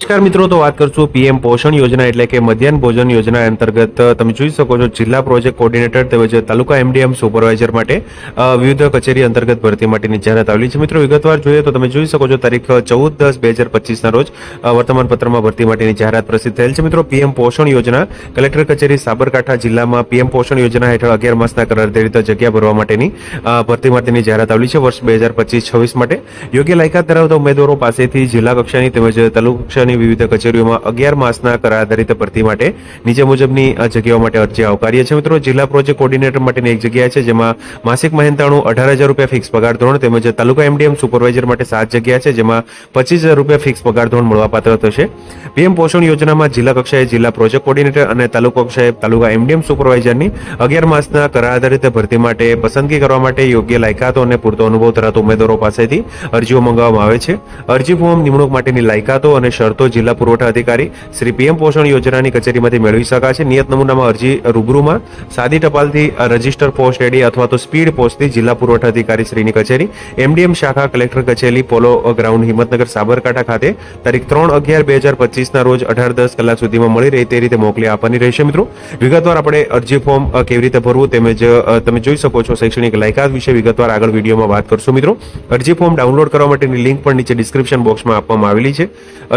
નમસ્કાર મિત્રો, તો વાત કરશું પીએમ પોષણ યોજના એટલે કે મધ્યાહન ભોજન યોજના અંતર્ગત. તમે જોઈ શકો છો જિલ્લા પ્રોજેક્ટ કોર્ડિનેટર તેમજ તાલુકા એમડીએમ સુપરવાઇઝર માટે વિવિધ કચેરી અંતર્ગત ભરતી માટેની જાહેરાત આવેલી છે. મિત્રો, વિગતવાર જોઈએ તો તમે જોઈ શકો છો તારીખ ચૌદ દસ બે હજાર પચીસના રોજ વર્તમાનપત્રમાં વર્તમાન પત્રમાં ભરતી માટેની જાહેરાત પ્રસિદ્ધ થયેલ છે. મિત્રો, પીએમ પોષણ યોજના કલેક્ટર કચેરી સાબરકાંઠા જિલ્લામાં પીએમ પોષણ યોજના હેઠળ અગિયાર માસના કરાર રીતે જગ્યા ભરવા માટેની ભરતી માટેની જાહેરાત આવેલી છે. વર્ષ બે હજાર પચીસ છવ્વીસ માટે. યોગ્ય લાયકાત ધરાવતા ઉમેદવારો પાસેથી જિલ્લા કક્ષાની તેમજ તાલુકા કક્ષાની વિવિધ કચેરીઓમાં અગિયાર માસના કરાર આધારિત ભરતી માટે નીચે મુજબની જગ્યાઓ માટે અરજી આવકાર્ય છે. મિત્રો, જિલ્લા પ્રોજેક્ટ કોર્ડિનેટર માટેની એક જગ્યા છે, જેમાં માસિક મહેનતાણું અઢાર હજાર રૂપિયા ફિક્સ પગાર ધોરણ તેમજ તાલુકા એમડીએમ સુપરવાઇઝર માટે સાત જગ્યા છે, જેમાં પચીસ હજાર રૂપિયા ફિક્સ પગાર ધોરણ મળવાપાત્ર થશે. પીએમ પોષણ યોજનામાં જિલ્લા કક્ષાએ જિલ્લા પ્રોજેક્ટ કોર્ડિનેટર અને તાલુકા કક્ષાએ તાલુકા એમડીએમ સુપરવાઇઝરની અગિયાર માસના કરાર આધારિત ભરતી માટે પસંદગી કરવા માટે યોગ્ય લાયકાતો અને પૂરતો અનુભવ ધરાવતા ઉમેદવારો પાસેથી અરજીઓ મંગાવવામાં આવે છે. અરજી ફોર્મ નિમણૂક માટેની લાયકાતો અને શરતો જિલ્લા પુરવઠા અધિકારી શ્રી પીએમ પોષણ યોજનાની કચેરીમાંથી મેળવી શકાશે. નિયત નમૂનામાં અરજી રૂબરૂમાં સાદી ટપાલથી રજિસ્ટર પોસ્ટ એડી અથવા તો સ્પીડ પોસ્ટથી જિલ્લા પુરવઠા અધિકારી શ્રીની કચેરી, એમડીએમ શાખા કલેક્ટર કચેરી, પોલો ગ્રાઉન્ડ હિંમતનગર સાબરકાંઠા ખાતે તારીખ ત્રણ અગિયાર બે હજાર પચીસના રોજ અઢાર દસ કલાક સુધીમાં મળી રહે તે રીતે મોકલી આપવાની રહેશે. મિત્રો, વિગતવાર આપણે અરજી ફોર્મ કેવી રીતે ભરવું તેમજ તમે જોઈ શકો છો શૈક્ષણિક લાયકાત વિશે વિગતવાર આગળ વિડીયોમાં વાત કરશું. મિત્રો, અરજી ફોર્મ ડાઉનલોડ કરવા માટેની લિંક પણ નીચે ડિસ્ક્રિપ્શન બોક્સમાં આપવામાં આવેલી છે.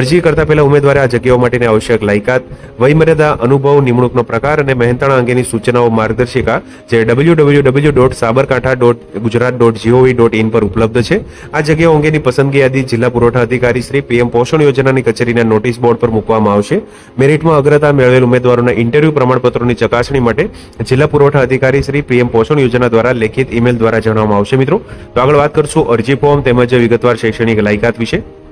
અરજી કરતા પહેલા ઉમેદવારે આ જગ્યાઓ માટેની આવશ્યક લાયકાત, વયમર્યાદા, અનુભવ, નિમણૂકનો પ્રકાર અને મહેનતાણા અંગેની સૂચનાઓ માર્ગદર્શિકા જે W W W dot Sabarkantha dot Gujarat dot GOV dot in પર ઉપલબ્ધ છે. આ જગ્યાઓ અંગેની પસંદગી યાદી જિલ્લા પુરવઠા અધિકારી શ્રી પીએમ પોષણ યોજનાની કચેરીના નોટિસ બોર્ડ પર મૂકવામાં આવશે. મેરિટમાં અગ્રતા મેળવેલ ઉમેદવારોના ઇન્ટરવ્યુ પ્રમાણપત્રોની ચકાસણી માટે જિલ્લા પુરવઠા અધિકારી શ્રી પીએમ પોષણ યોજના દ્વારા લેખિત ઈમેલ દ્વારા જણાવવામાં આવશે. મિત્રો, તો આગળ વાત કરશું અરજી ફોર્મ તેમજ વિગતવાર શૈક્ષણિક લાયકાત વિશે.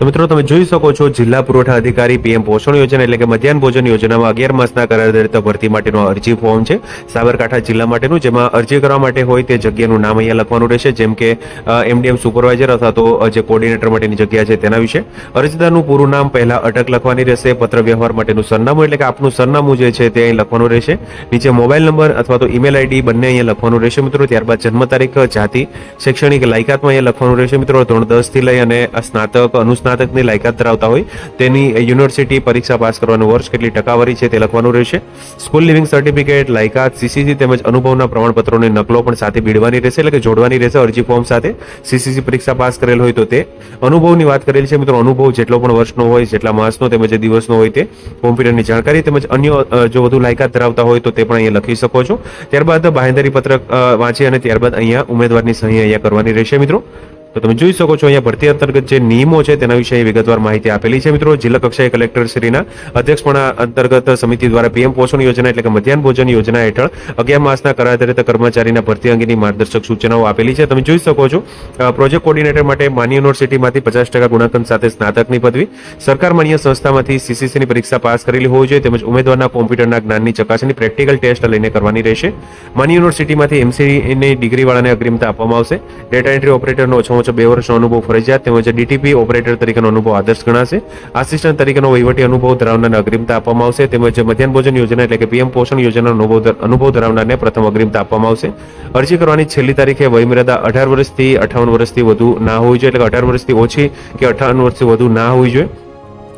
તો મિત્રો તમે જોઈ શકો છો, જિલ્લા પુરવઠા અધિકારી પીએમ પોષણ યોજના એટલે કે મધ્યાહન ભોજન યોજનામાં અગિયાર માસના કરાર આધારિત ભરતી માટેનો અરજી ફોર્મ છે. સાબરકાંઠા જિલ્લા માટેનું, જેમાં અરજી કરવા માટે હોય તે જગ્યાનું નામ અહીંયા લખવાનું રહેશે. જેમ કે એમડીએમ સુપરવાઇઝર અથવા તો જે કોર્ડિનેટર માટેની જગ્યા છે તેના વિશે. અરજદારનું પૂરું નામ પહેલા અટક લખવાની રહેશે. પત્ર વ્યવહાર માટેનું સરનામું એટલે કે આપનું સરનામું જે છે તે અહીં લખવાનું રહેશે. નીચે મોબાઈલ નંબર અથવા તો ઈમેલ આઈડી બંને અહીંયા લખવાનું રહેશે મિત્રો. ત્યારબાદ જન્મ તારીખ, જાતિ, શૈક્ષણિક લાયકાતમાં અહીંયા લખવાનું રહેશે મિત્રો. ધોરણ દસથી લઈ અને સ્નાતક અનુસ્નાતકની લાયકાત ધરાવતા હોય, તેની યુનિવર્સિટી પરીક્ષા પાસ કરવાનું વર્ષ કેટલી ટકાવારી છે તે લખવાનું રહેશે. સ્કૂલ લિવિંગ સર્ટિફિકેટ લાયકાત સીસીસી તેમજ અનુભવના પ્રમાણપત્રોની નકલો પણ સાથે ભીડવાની રહેશે, એટલે કે જોડવાની રહેશે અરજી ફોર્મ સાથે. સીસીસી પરીક્ષા પાસ કરેલ હોય તો તે. અનુભવની વાત કરેલી છે મિત્રો, અનુભવ જેટલો પણ વર્ષનો હોય, જેટલા માસનો તેમજ દિવસનો હોય તે. કોમ્પ્યુટરની જાણકારી તેમજ અન્ય જો વધુ લાયકાત ધરાવતા હોય તો તે પણ અહીંયા લખી શકો છો. ત્યારબાદ બાહેંધરી પત્રક વાંચી અને ત્યારબાદ અહીંયા ઉમેદવારની સહી અહીંયા કરવાની રહેશે મિત્રો. તો તમે જોઈ શકો છો અહીંયા ભરતી અંતર્ગત જે નિયમો છે તેના વિશે વિગતવાર માહિતી આપેલી છે. મિત્રો, જિલ્લા કક્ષાએ કલેક્ટર શ્રીના અધ્યક્ષપણા અંતર્ગત સમિતિ દ્વારા પીએમ પોષણ યોજના એટલે કે મધ્યાહન ભોજન યોજના હેઠળ અગિયાર માસના કરાર આધારિત કર્મચારીના ભરતી અંગેની માર્ગદર્શક સૂચનાઓ આપેલી છે. તમે જોઈ શકો છો પ્રોજેક્ટ કોર્ડિનેટર માટે માન્ય યુનિવર્સિટીમાંથી પચાસ ટકા ગુણાંકન સાથે સ્નાતકની પદવી. સરકાર માન્ય સંસ્થામાંથી સીસીસીની પરીક્ષા પાસ કરેલી હોવી જોઈએ તેમજ ઉમેદવારના કોમ્પ્યુટરના જ્ઞાનની ચકાસણી, પ્રેક્ટિકલ ટેસ્ટ લઈને કરવાની રહેશે. માન્ય યુનિવર્સિટીમાંથી એમસીની ડિગ્રીવાળાને અગ્રિમતા આપવામાં આવશે. ડેટા એન્ટ્રી ઓપરેટરનો ઓછામાં ઓછો બે વર્ષનો અનુભવ ફરજિયાત તેમજ ડીટીપી ઓપરેટર તરીકેનો અનુભવ આદર્શ ગણાશે. આસિસ્ટન્ટ તરીકેનો વહીવટી અનુભવ ધરાવનારને અગ્રિમતા આપવામાં આવશે. તેમજ મધ્યાહન ભોજન યોજના એટલે કે પીએમ પોષણ યોજનાનો અનુભવ ધરાવનારને પ્રથમ અગ્રિમતા આપવામાં આવશે. અરજી કરવાની છેલ્લી તારીખે વયમર્યાદા અઢાર વર્ષથી અઠાવન વર્ષથી વધુ ના હોવી જોઈએ. એટલે કે અઢાર વર્ષથી ઓછી કે અઠાવન વર્ષથી વધુ ના હોવી જોઈએ.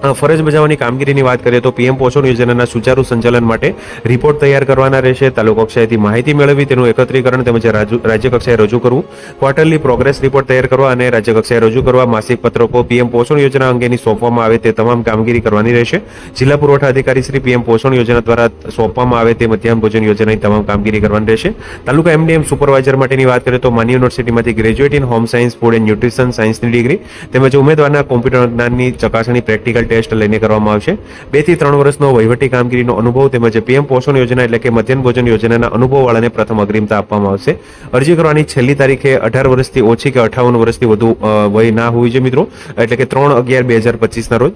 ફરજ બજાવવાની કામગીરીની વાત કરીએ તો પીએમ પોષણ યોજનાના સુચારુ સંચાલન માટે રિપોર્ટ તૈયાર કરવાના રહેશે. તાલુકા કક્ષાએથી માહિતી મેળવી તેનું એકત્રીકરણ તેમજ રાજુ- રાજ્ય કક્ષાએ રજૂ કરવું. ક્વાર્ટરલી પ્રોગ્રેસ રિપોર્ટ તૈયાર કરવા અને રાજ્ય કક્ષાએ રજૂ કરવા માસિક પત્રકો પીએમ પોષણ યોજના અંગેની સોંપવામાં આવે તે તમામ કામગીરી કરવાની રહેશે. જિલ્લા પુરવઠા અધિકારી શ્રી પીએમ પોષણ યોજના દ્વારા સોંપવામાં આવે તે મધ્યાહન ભોજન યોજનાની તમામ કામગીરી કરવાની રહેશે. તાલુકા એમડીએમ સુપરવાઇઝર માટેની વાત કરીએ તો માન્ય યુનિવર્સિટીમાંથી graduate in home science, food and nutrition સાયન્સની ડિગ્રી તેમજ ઉમેદવારના કોમ્પ્યુટર જ્ઞાનની ચકાસણી, પ્રેક્ટિકલ ટેસ્ટ લઈને કરવામાં આવશે. બેથી ત્રણ વર્ષનો વહીવટી કામગીરીનો અનુભવ તેમજ પીએમ પોષણ યોજના એટલે કે મધ્યાહન ભોજન યોજનાના અનુભવવાળાને પ્રથમ અગ્રિમતા આપવામાં આવશે. અરજી કરવાની છેલ્લી તારીખે અઢાર વર્ષથી ઓછી કે અઠાવન વર્ષથી વધુ વય ના હોવી જોઈએ મિત્રો. એટલે કે ત્રણ અગિયાર બે હજાર પચીસના રોજ.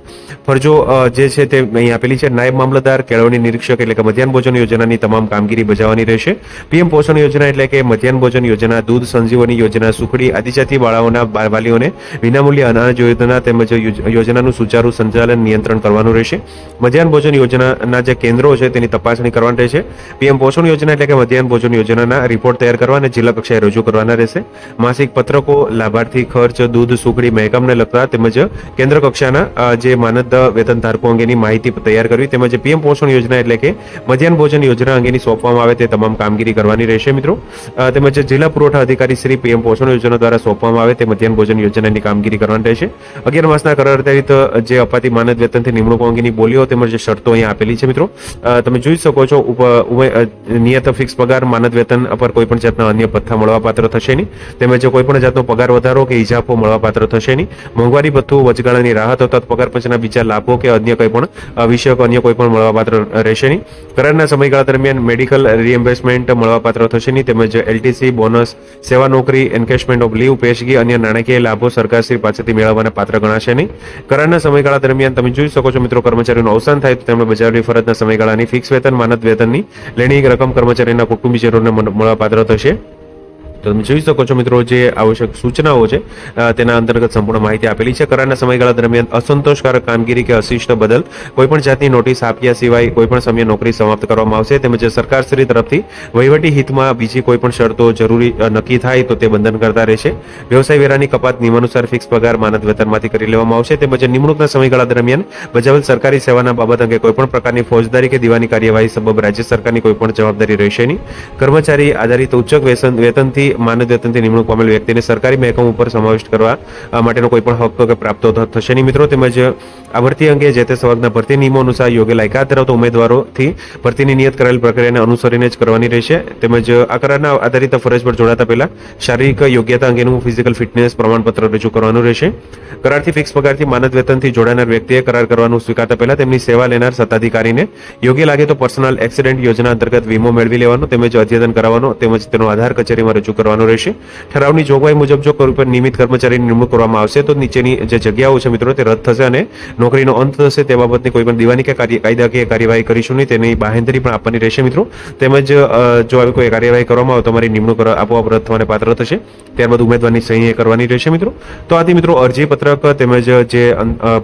ફરજો જે છે તે અહીં આપેલી છે. નાયબ મામલતદાર, કેળવણી નિરીક્ષક એટલે કે મધ્યાહન ભોજન યોજનાની તમામ કામગીરી બજાવવાની રહેશે. પીએમ પોષણ યોજના એટલે કે મધ્યાહન ભોજન યોજના, દૂધ સંજીવની યોજના, સુખડી આદિજાતિ બાળાઓના વાલીઓને વિનામૂલ્ય અનાજ યોજના તેમજ યોજ- યોજનાનું સુચારુ સંચાલન નિયંત્રણ કરવાનું રહેશે. મધ્યાહન ભોજન યોજનાના જે કેન્દ્રો છે તેની તપાસણી કરવાની રહેશે. પીએમ પોષણ યોજના એટલે કે મધ્યાહન ભોજન યોજનાના રિપોર્ટ તૈયાર કરવા અને જિલ્લા કક્ષાએ રજૂ કરવાના રહેશે. માસિક પત્રકો, લાભાર્થી ખર્ચ, દૂધ, સુખડી, મહેકમને લગતા તેમજ કેન્દ્ર કક્ષાના જે માનદ વેતન ધારકો અંગેની માહિતી તૈયાર કરવી તેમજ પીએમ પોષણ યોજના એટલે કે મધ્યાહન ભોજન યોજના અંગેની સોંપવામાં આવે તે તમામ કામગીરી કરવાની રહેશે મિત્રો. તેમજ જિલ્લા પુરવઠા અધિકારી શ્રી પીએમ પોષણ યોજના દ્વારા સોંપવામાં આવે તે મધ્યાહન ભોજન યોજનાની કામગીરી કરવાની રહેશે. અગિયાર માસના કરાર આધારિત જે અપાતી માનદ વેતનથી નિમણૂક અંગેની બોલીઓ તેમજ શરતો અહીંયા આપેલી છે, મિત્રો. તમે જોઈ શકો છો નિયત ફિક્સ પગાર, માનદ વેતન પર કોઈ પણ જાતના અન્ય ભથ્થા મળવાપાત્ર થશે નહીં. તેમજ કોઈ પણ જાતનો પગાર વધારો કે ઇજાફો મળવાપાત્ર થશે નહીં. મોંઘવારી, ભથ્થું, વચગાળાની રાહત અથવા પગાર પછીના બીજા લાભો કે અન્ય કોઈ પણ વિષયક અન્ય કોઈ પણ મળવાપાત્ર રહેશે નહીં. કરારના સમયગાળા દરમિયાન મેડિકલ રિએમ્બર્સમેન્ટ મળવાપાત્ર થશે નહીં. તેમજ એલટીસી, બોનસ, સેવા નોકરી, એન્કેશમેન્ટ ઓફ લીવ, પેશગી, અન્ય નાણાકીય લાભો સરકારશ્રી પાસેથી મેળવવાના પાત્ર ગણાશે નહીં. કરારના સમયગાળા દરમિયાન તમે જોઈ શકો છો મિત્રો કર્મચારીનું અવસાન થાય તો તેમણે બજાવેલી ફરજના સમયગાળાની ફિક્સ વેતન, માનદ વેતનની લેણી રકમ કર્મચારીના કુટુંબીજનોને મળ- મળવાપાત્ર થશે. તો તમે જોઈ શકો છો મિત્રો જે આવશ્યક સૂચનાઓ છે તેના અંતર્ગત સંપૂર્ણ માહિતી આપેલી છે. કરારના સમયગાળા દરમિયાન અસંતોષકારક કામગીરી કે અશિષ્ટ બદલ કોઈપણ જાતની નોટિસ આપ્યા સિવાય કોઈપણ સમયે નોકરી સમાપ્ત કરવામાં આવશે તેમજ સરકારશ્રી તરફથી વહીવટી હિતમાં બીજી કોઈપણ શરતો જરૂરી નક્કી થાય તો તે બંધન કરતા રહેશે. વ્યવસાય વેરાની કપાત નિયમાનુસાર ફિક્સ પગાર માનદ વેતનમાંથી કરી લેવામાં આવશે તેમજ નિમણૂકના સમયગાળા દરમિયાન બજાવેલ સરકારી સેવાના બાબત અંગે કોઈપણ પ્રકારની ફોજદારી કે દીવાની કાર્યવાહી સબબ રાજ્ય સરકારની કોઈપણ જવાબદારી રહેશે નહીં. કર્મચારી આધારિત ઉચ્ચ વેતન વેતનથી માનદ નિમણૂક પામેલ વ્યક્તિને સરકારી મહેકમ ઉપર સમાવિષ્ટ કરવા માટેનો કોઈપણ હક કે પ્રાપ્ત થશે નહીં. મિત્રો, તેમજ આ ભરતી અંગે જે તે સવર્ગના ભરતી નિયમો અનુસાર યોગ્ય લાયકાત ધરાવતા ઉમેદવારોથી ભરતીની નિયત કરેલ પ્રક્રિયાને અનુસરીને જ કરવાની રહેશે. તેમજ આ કરારના આધારિત ફરજ પર જોડાતા પહેલા શારીરિક યોગ્યતા અંગેનું ફિઝિકલ ફિટનેસ પ્રમાણપત્ર રજૂ કરવાનું રહેશે. કરારથી ફિક્સ પગારથી માનદ વેતનથી જોડાનાર વ્યક્તિએ કરાર કરવાનું સ્વીકારતા પહેલા તેમની સેવા લેનાર સત્તાધિકારીને યોગ્ય લાગે તો પર્સનલ એક્સિડન્ટ યોજના અંતર્ગત વીમો મેળવી લેવાનો, તેમજ અદ્યતન કરાવવાનો, તેમજ તેનો આધાર કચેરીમાં રજૂ કરવાનો રહેશે. ઠરાવની જોગવાઈ મુજબ જો કોઈ પણ નિયમિત કર્મચારીની નિમણૂક કરવામાં આવશે, તો નીચેની જે જગ્યાઓ છે મિત્રો તે રદ થશે અને નોકરીનો અંત થશે. તે બાબતની કોઈ પણ દીવાની કે કાયદાકીય કાર્યવાહી કરીશું નહીં. તેની બાહેંધરી પણ આપવાની રહેશે મિત્રો. તેમજ જો આવી કોઈ કાર્યવાહી કરવામાં આવે તો તમારી નિમણૂક આપોઆપ રદ થવાને પાત્ર થશે. ત્યારબાદ ઉમેદવારની સહી કરવાની રહેશે મિત્રો. તો આથી મિત્રો અરજી પત્રક તેમજ જે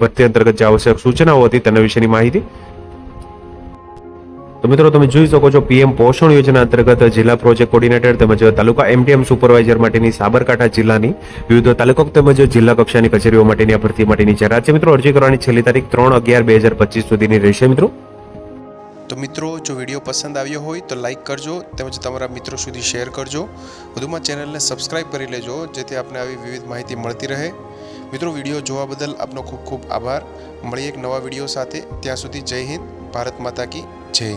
ભરતી અંતર્ગત જે આવશ્યક સૂચનાઓ હતી તેના વિશેની માહિતી તો મિત્રો તમે જોઈ શકો છો પીએમ પોષણ યોજના અંતર્ગત જિલ્લા પ્રોજેક્ટ કોર્ડિનેટર તેમજ તાલુકા એમટીએમ સુપરવાઇઝર માટેની સાબરકાંઠા જિલ્લાની વિવિધ તાલુકો તેમજ જિલ્લા કક્ષાની કચેરીઓ માટેની આ ભરતી માટેની જાહેરાત છે. મિત્રો અરજી કરવાની છેલ્લી તારીખ ત્રણ અગિયાર બે હજાર પચીસ સુધીની રહેશે, મિત્રો. તો મિત્રો, જો વીડિયો પસંદ આવ્યો હોય તો લાઇક કરજો તેમજ તમારા મિત્રો સુધી શેર કરજો. વધુમાં ચેનલને સબસ્ક્રાઇબ કરી લેજો, જેથી આપને આવી વિવિધ માહિતી મળતી રહે. મિત્રો, વીડિયો જોવા બદલ આપનો ખૂબ ખૂબ આભાર. મળીએ એક નવા વીડિયો સાથે. ત્યાં સુધી જય હિન્દ, ભારત માતા કી જય.